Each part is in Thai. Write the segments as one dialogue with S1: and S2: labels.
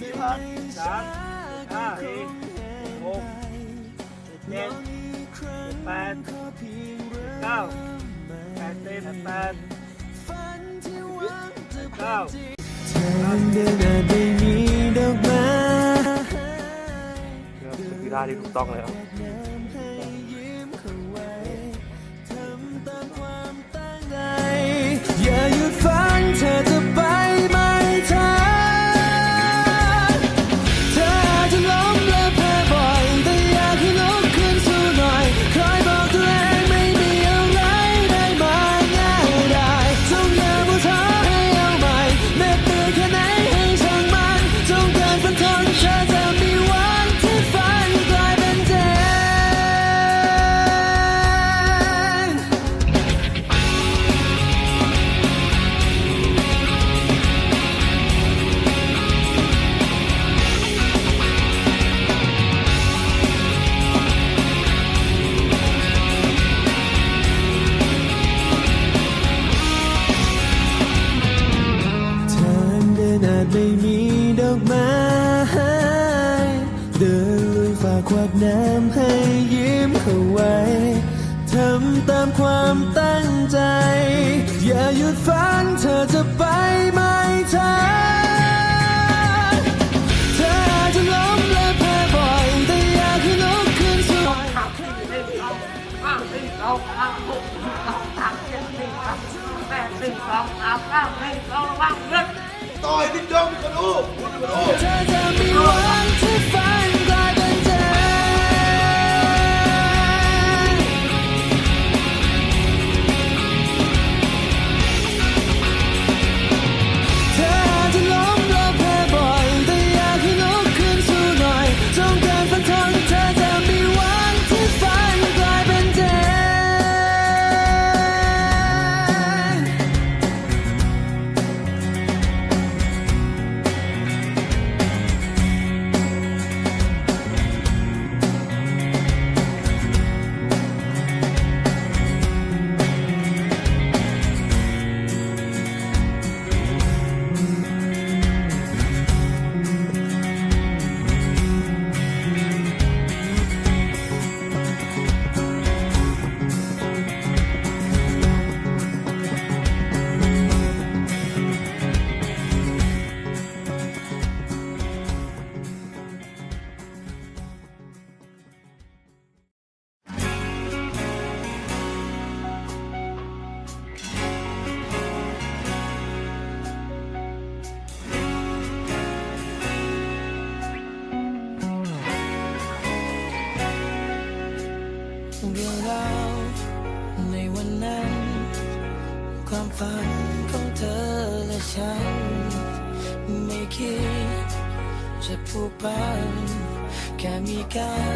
S1: สี่
S2: พันสามห้าสี่หกเจ็ดแปดเก้าแปดเต็มแปดเก้าคือกีฬาที่ถูกต้องเลยครับ ความตั้งใจ อย่าหยุดฝันเธอจะไปไหม่ทัเธออาจจะล้มและแพ้บ่อย แต่อยาขึ้นองห้มขึ้นสวดอยงมีคนอู้คนอู้ gone.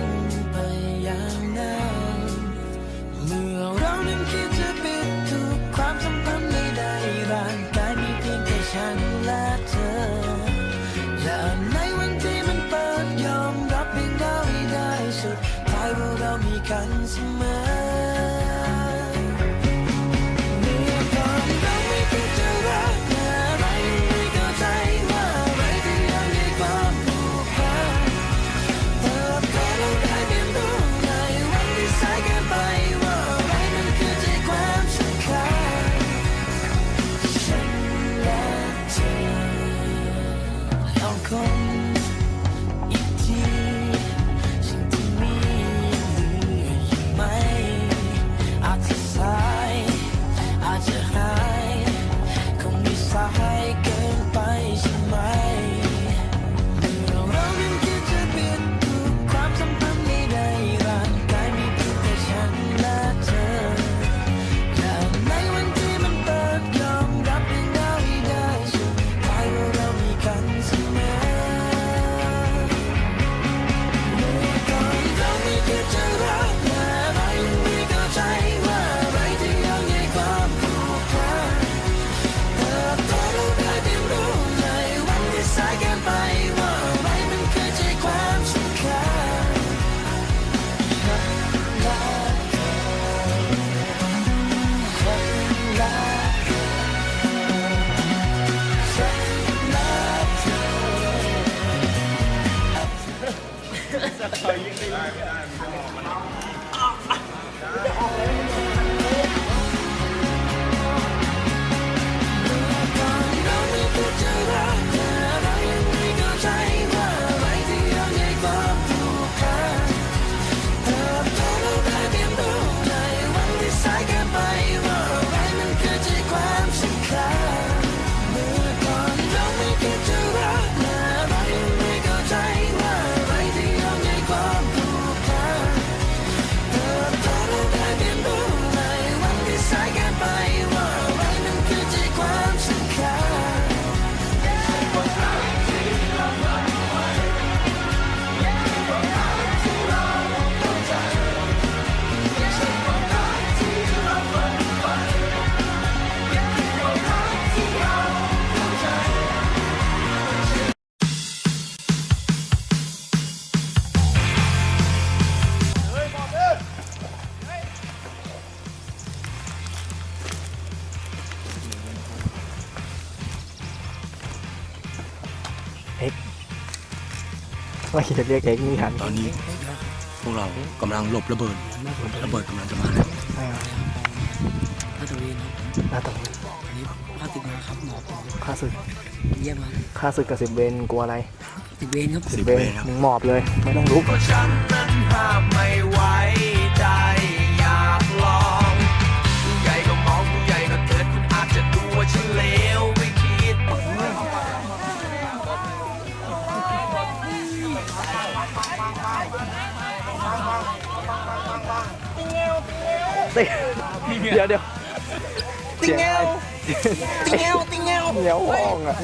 S3: ว่าจะเรียกเอ็กนี่ทัน
S4: ตอนนี้พวกเรากำลังหลบระเบิด ระเบิดกำลังจะมาแล้ว
S3: ใช่ครับ
S5: ลาดตระเวนครับ
S3: หน้าตรง
S5: อันนี้ภาคติดมาครับหมอปอ
S3: ค่าศึก
S5: เยี่ยมครับ
S3: ค่าศึกกับสิบเวนกลัวอะไร
S5: ติดเวนครับ
S4: สิบ
S3: เว
S4: เวน
S3: น
S4: ครับ
S3: มึงหมอบเลย ไม่ต้องลุก
S2: ฉันนั้นห้ามไม่ไหวใจอยากลองผู้ใหญ่ก็มองผู้ใหญ่ก็เกิดคุณอาจจะดูว่าฉันเลว
S3: เดี๋ยวเดี๋ยว
S5: ติงเงวติงเงวติงเงว
S3: เหนียวห้องอะ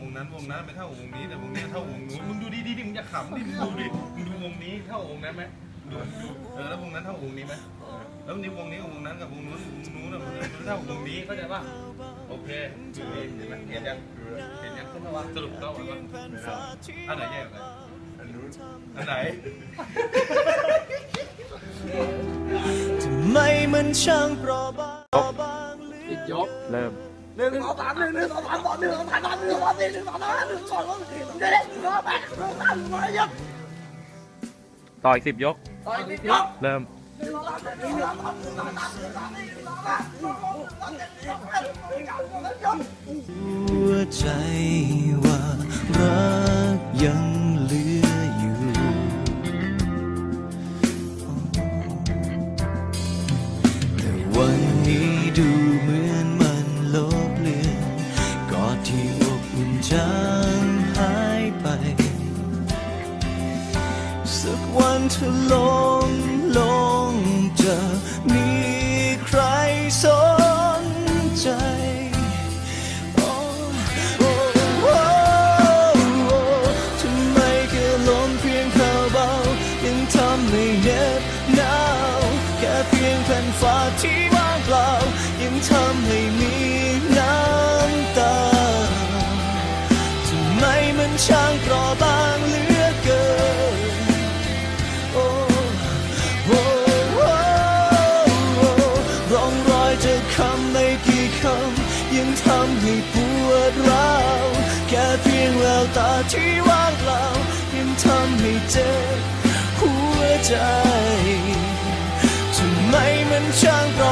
S2: วงนั้น
S6: ว
S7: งนั้นไม่เท่าวงนี้แต่วงนี้เท่าวงนู้นมึงดูดีดีดิมึงอย่าขำดิมึงดูดิมึงดูวงนี้เท่าวงนั้นไหมดูดูเออแล้ววงนั้นเท่าวงนี้ไหมแล้วนี่วงนี้กับวงนั้นกับวงนู้นวงนู้นน่ะมันมันเท่าวงนี้เข้าใจป่ะโอเคดูดิเห็นไหมเห็นยังเห็นยังขึ้นมาวะสรุปเท่ากันปะอันไหนแย่กว่ากันอันนู้นอันไหน
S6: ทำไมมันช่างเปราะบางบางเหลือ
S3: เริ่ม
S1: หนึ่งสองสามหนึ่งหนึ่งสองสามสองหนึ่งสองสามสองหนึ่งสองสามสี่หนึ่งสองสามหนึ่งสองสามสี่หนึ่งเจ็ดหนึ่งสองแปดหนึ่งสามหนึ่งร้อยยก
S3: ต่ออีกสิบยก
S1: ต่อยนิดยก
S3: เริ่ม
S1: หนึ่งสองสามหนึ่งสอ
S6: วัน ให้ปวดร้าวแค่เพียงแววตาที่ว่างเปล่ายังทำให้เจ็บหัวใจทำไมมันช่างรา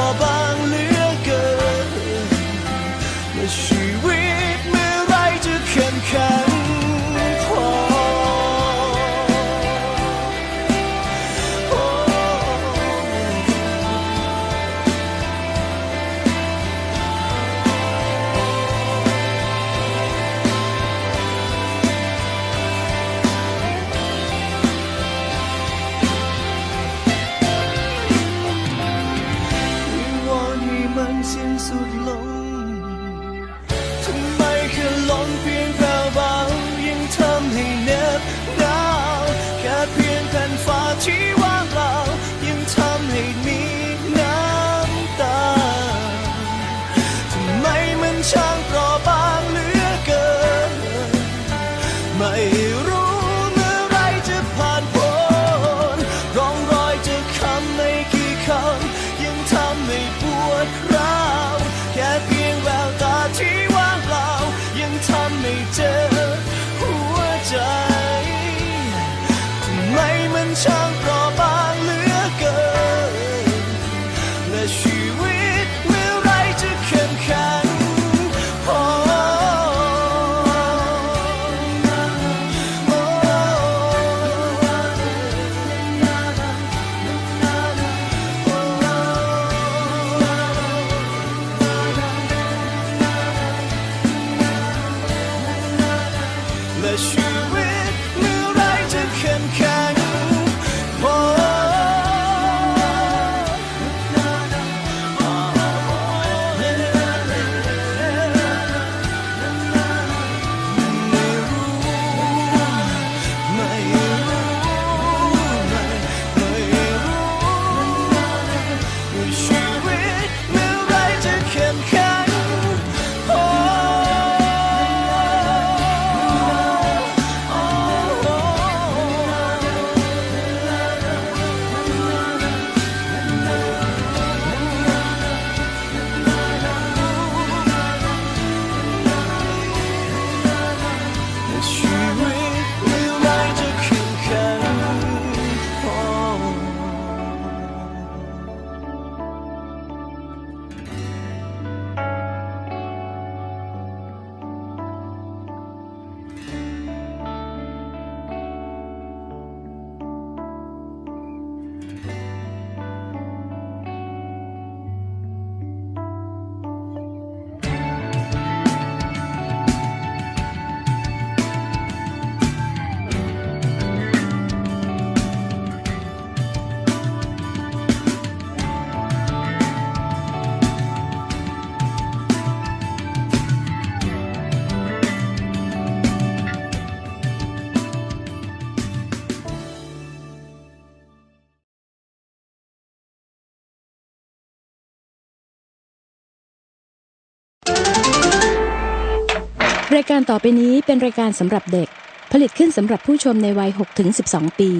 S8: รายการต่อไปนี้เป็นรายการสำหรับเด็ก ผลิตขึ้นสำหรับผู้ชมในวัย 6-12 ปี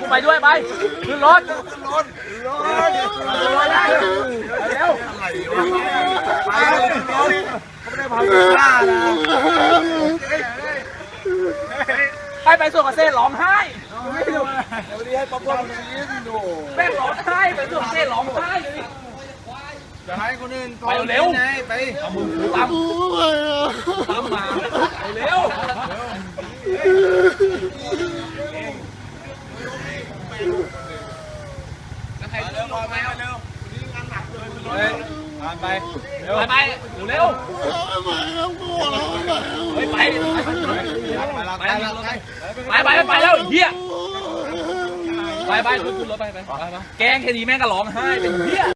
S1: กูไปด้วยไปขึ้นรถไปไปส่วนกับเซ่ร้องไห้แม่งร้องไห้ไปส่วนกับเซ่ร้องไห้เลย
S5: จะให้คนอื่น
S1: ไปเร็ว
S5: ไงไป
S1: เอามือหูตั้มตั้มมาไปเร็ว
S5: ผ่านไป
S1: ไปไปเร็วไปไปไปไปไปไปแล้วเฮียไปไปขึ้นรถไปไปไปแกงแค่นี้แม่งก็ร้องไห้เป็นเฮีย